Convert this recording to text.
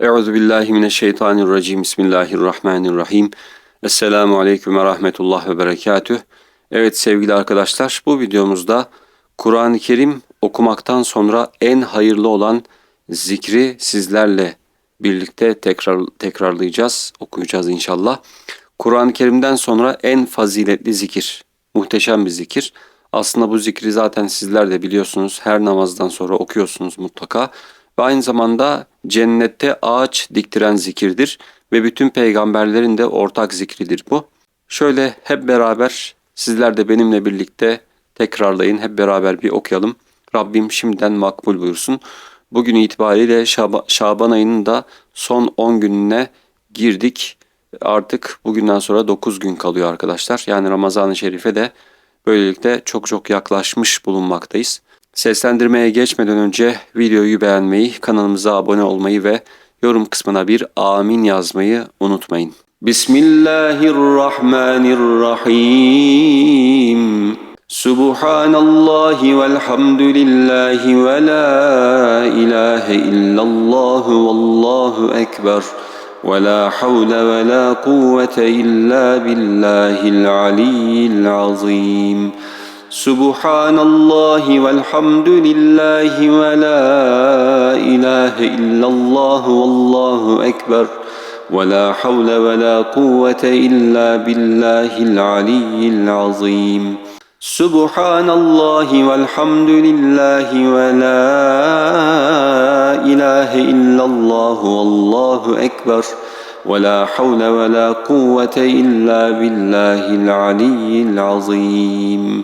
Euzu billahi mineşşeytanirracim. Bismillahirrahmanirrahim. Esselamu aleyküm ve rahmetullah ve berekatüh. Evet sevgili arkadaşlar bu videomuzda Kur'an-ı Kerim okumaktan sonra en hayırlı olan zikri sizlerle birlikte tekrar tekrarlayacağız, okuyacağız inşallah. Kur'an-ı Kerim'den sonra en faziletli zikir, muhteşem bir zikir. Aslında bu zikri zaten sizler de biliyorsunuz. Her namazdan sonra okuyorsunuz mutlaka. Ve aynı zamanda cennette ağaç diktiren zikirdir ve bütün peygamberlerin de ortak zikridir bu. Şöyle hep beraber sizler de benimle birlikte tekrarlayın. Hep beraber bir okuyalım. Rabbim şimdiden makbul buyursun. Bugün itibariyle Şaban, ayının da son 10 gününe girdik. Artık bugünden sonra 9 gün kalıyor arkadaşlar. Yani Ramazan-ı Şerif'e de böylelikle çok çok yaklaşmış bulunmaktayız. Seslendirmeye geçmeden önce videoyu beğenmeyi, kanalımıza abone olmayı ve yorum kısmına bir amin yazmayı unutmayın. Bismillahirrahmanirrahim. Subhanallahi velhamdülillahi ve la ilahe illallahu vallahu ekber. Ve la havle ve la kuvvete illa billahil aliyyil azim. والحمد لله ولا إله إلا الله والله أكبر ولا حول ولا قوة إلا بالله العلي العظيم سبحان الله والحمد لله ولا إله إلا الله والله أكبر ولا حول ولا قوة إلا بالله العلي العظيم